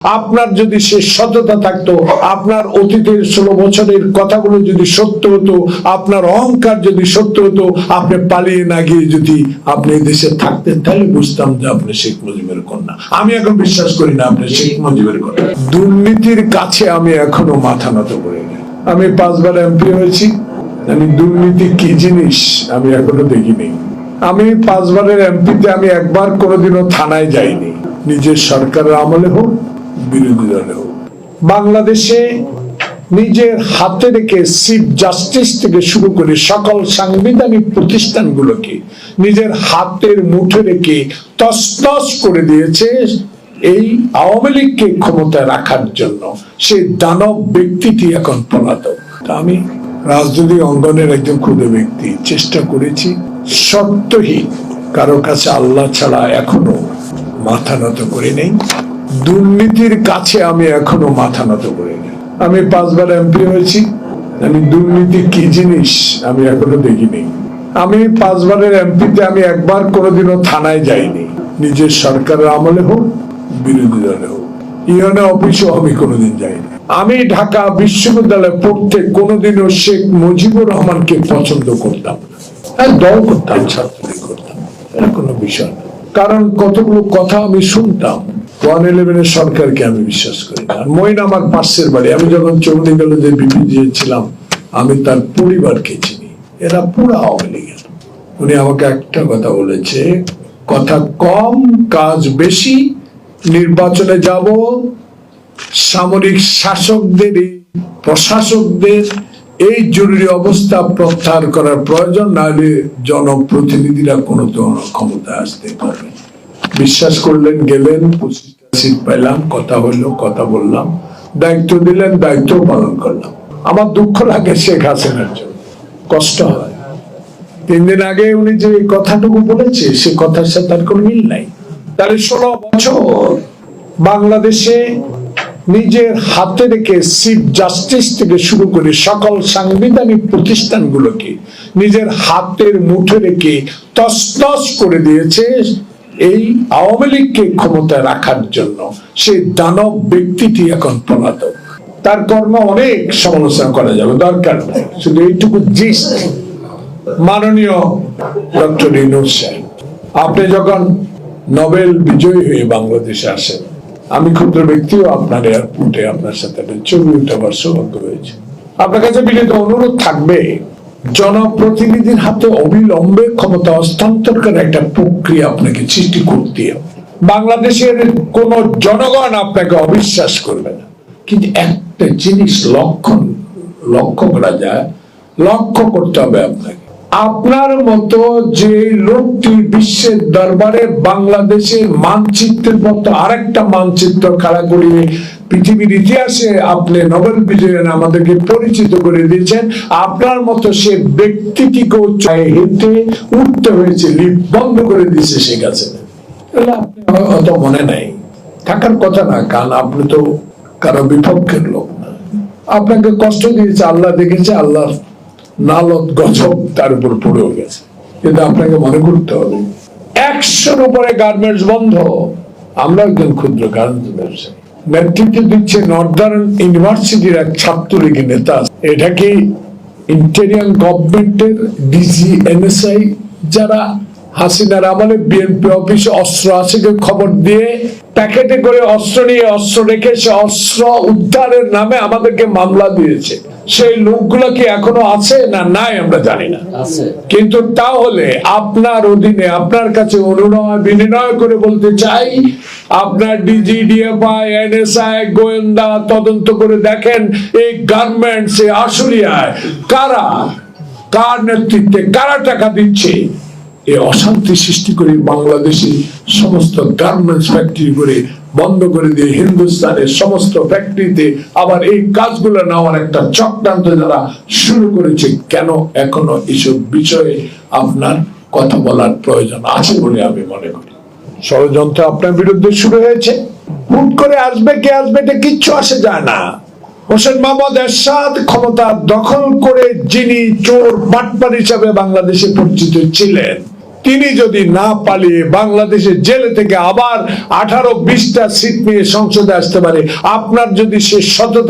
আপনার যদি সে সততা থাকতো, আপনার অতীতের ষোলো বছরের কথাগুলো যদি সত্য হতো, আপনার অহংকার যদি সত্য হতো, আপনি পালিয়ে না গিয়ে যদি আপনি দেশে থাকতেন, তাহলে বুঝতাম যে আপনি শেখ মুজিবের কন্যা। আমি এখন বিশ্বাস করি না আপনি শেখ মুজিবের কন্যা। দুর্নীতির কাছে আমি এখনও মাথা নত করিনি আমি পাঁচবার এমপি হয়েছি। আমি দুর্নীতি কি জিনিস, আমি এখনও দেখিনি আমি পাঁচবারের এমপিতে আমি একবার কোনোদিনও থানায় যাইনি। নিজের সরকারের আমলে হোক বাংলাদেশে নিজের হাতে রেখে চিফ জাস্টিস থেকে শুরু করে সকল সাংবিধানিক প্রতিষ্ঠানগুলোকে নিজের হাতের মুঠে রেখে তসতস করে দিয়েছে এই আওয়ামী লীগকে ক্ষমতায় রাখার জন্য। সেই দানব ব্যক্তিটি এখন পলাতক। আমি রাজনৈতিক অঙ্গনের একজন ক্ষুদ্র ব্যক্তি, চেষ্টা করেছি সত্যহীন, কারও কাছে আল্লাহ ছাড়া এখনও মাথা নত করে নেই। দুর্নীতির কাছে আমি এখনও মাথা নত করে নেই আমি পাঁচবার এমপি হয়েছি, আমি দুর্নীতি কি জিনিস আমি এখনও দেখিনি। আমি পাঁচবারের এমপিতে আমি একবার কোনোদিনও থানায় যাইনি। নিজের সরকারের আমলে হোক, বিরোধী দলে হোক। ইউএনএ অফিসেও আমি কোনোদিন যাইনি। আমি ঢাকা বিশ্ববিদ্যালয়ে পড়তে কোনোদিনও শেখ মুজিবুর রহমানকে পছন্দ করতাম হ্যাঁ দল করতাম, ছাত্রলীগ করতাম এটা কোনো বিষয় কারণ কতগুলো কথা আমি শুনতাম ওয়ান ইলেভেনের সরকারকে আমি বিশ্বাস করি না। মইন আমার পাশের বাড়ি। আমি যখন চৌনিগেলে যে বিপিজি ছিলাম, আমি তার পরিবারকে চিনি। এরা পুরো আওয়ামী লীগের। উনি আমাকে একটা কথা বলেছে, কথা কম, কাজ বেশি, নির্বাচনে যাব, সামরিক শাসকদের, প্রশাসকদের, এই জরুরি অবস্থা প্রত্যাহার করার প্রয়োজন, নাহলে জনপ্রতিনিধিরা কোনো তো ক্ষমতা আসতে পারবে। বিশ্বাস করলেন, গেলেন পঁচিশটা সিট পাইলাম, কথা হইল, কথা বললাম, দায়িত্ব দিলেন, দায়িত্ব পালন করলাম। আমার দুঃখ লাগে শেখ হাসিনার জন্য, কষ্ট হয়। তিন দিন আগে উনি যে কথাটুকু বলেছে, সে কথার সাথে তার কোনো মিল নাই। তাহলে ষোলো বছর বাংলাদেশে নিজের হাতে রেখে চিফ জাস্টিস থেকে শুরু করে সকল সাংবিধানিক প্রতিষ্ঠানগুলোকে নিজের হাতের মুঠে রেখে তসতস করে দিয়েছে এই আওয়ামী লীগকে ক্ষমতায় রাখার জন্য সেই দানব ব্যক্তিটি এখন পলাতক। তার কর্ম অনেক সমালোচনা করা যাবে, দরকার নেই। শুধু এইটুকু জিস মাননীয় ডক্টর ইনুস সাহেব, আপনি যখন নোবেল বিজয়ী হয়ে বাংলাদেশে আসেন, আমি ক্ষুদ্র ব্যক্তিও আপনার এয়ারপোর্টে আপনার সাথে ছবি উঠাবার সৌভাগ্য হয়েছে। আপনার কাছে বিনীত অনুরোধ থাকবে জনপ্রতিনিধির হাতে অবিলম্বে ক্ষমতা হস্তান্তর করার একটা প্রক্রিয়া আপনাকে সৃষ্টি করতে হবে। বাংলাদেশের কোন জনগণ আপনাকে অবিশ্বাস করবে না। কিন্তু একটা জিনিস লক্ষণ লক্ষ্য করা যায়, লক্ষ্য করতে হবে আপনাকে। আপনার মতো যে লোকটি বিশ্বের দরবারে বাংলাদেশের মানচিত্রের মতো আরেকটা মানচিত্র করিয়ে পৃথিবীর ইতিহাসে আপনি নোবেল বিজয়ের আমাদেরকে পরিচিত করে দিয়েছেন। আপনার মতো সে ব্যক্তিটিকেও চায় হেঁটে উঠতে হয়েছে লিপ বন্ধ করে দিয়েছে সে কাছে। অত মনে নাই। থাকার কথা না, কারণ আপনি তো কারও বিপক্ষের লোক আপনাকে কষ্ট দিয়েছে, আল্লাহ দেখেছে আল্লাহ নালত গজব তার উপর পড়েও গেছে। কিন্তু আপনাকে মনে করতে হবে, একশোর উপরে গার্মেন্টস বন্ধ। আমরা একজন ক্ষুদ্র গার্মেন্টস ব্যবসায়ী। নেতৃত্ব দিচ্ছে নর্দার্ন ইউনিভার্সিটির এক ছাত্রলীগের নেতা। এটা কি ইন্টেরিয়ান গভর্নমেন্টের ডিজি এনএসআই যারা হাসিনার আমলে বিএনপি অফিসে অস্ত্র আছে খবর দিয়ে প্যাকেটে করে অস্ত্র নিয়ে অস্ত্র রেখে সে অস্ত্র উদ্ধারের নামে আমাদেরকে মামলা দিয়েছে। সেই লোকগুলো কি এখনও আছে? না নাই আমরা জানি না। কিন্তু তাহলে আপনার অধীনে আপনার কাছে অনুনয় বিনিময় করে বলতে চাই আপনার ডিজিডিএফআই এনএসআই গোয়েন্দা তদন্ত করে দেখেন এই গার্মেন্টস এ আশুলিয়ায় কারা কার নেতৃত্বে কারা টাকা দিচ্ছে? এই অশান্তি সৃষ্টি করে বাংলাদেশে সমস্ত গার্মেন্টস ফ্যাক্টরি করে বন্ধ করে দিয়ে হিন্দুস্তানের সমস্ত ফ্যাক্টরিতে আবার এই কাজগুলো নেওয়ার একটা চক্রান্ত যারা শুরু করেছে, কেন এখনও এসব বিষয়ে আপনার কথা বলার প্রয়োজন আছে বলে আমি মনে করি। ষড়যন্ত্র আপনার বিরুদ্ধে শুরু হয়েছে। হুট করে আসবে, কে আসবে এটা কিচ্ছু আসে যায় না। হোসেন মোহাম্মদ এরশাদ ক্ষমতা দখল করে যিনি চোর বাটপার হিসাবে বাংলাদেশে পরিচিত ছিলেন, তিনি যদি না পালিয়ে বাংলাদেশে জেলে থেকে আবার আঠারো বিশটা সিট নিয়ে সংসদে আসতে পারে, আপনার যদি সে সততা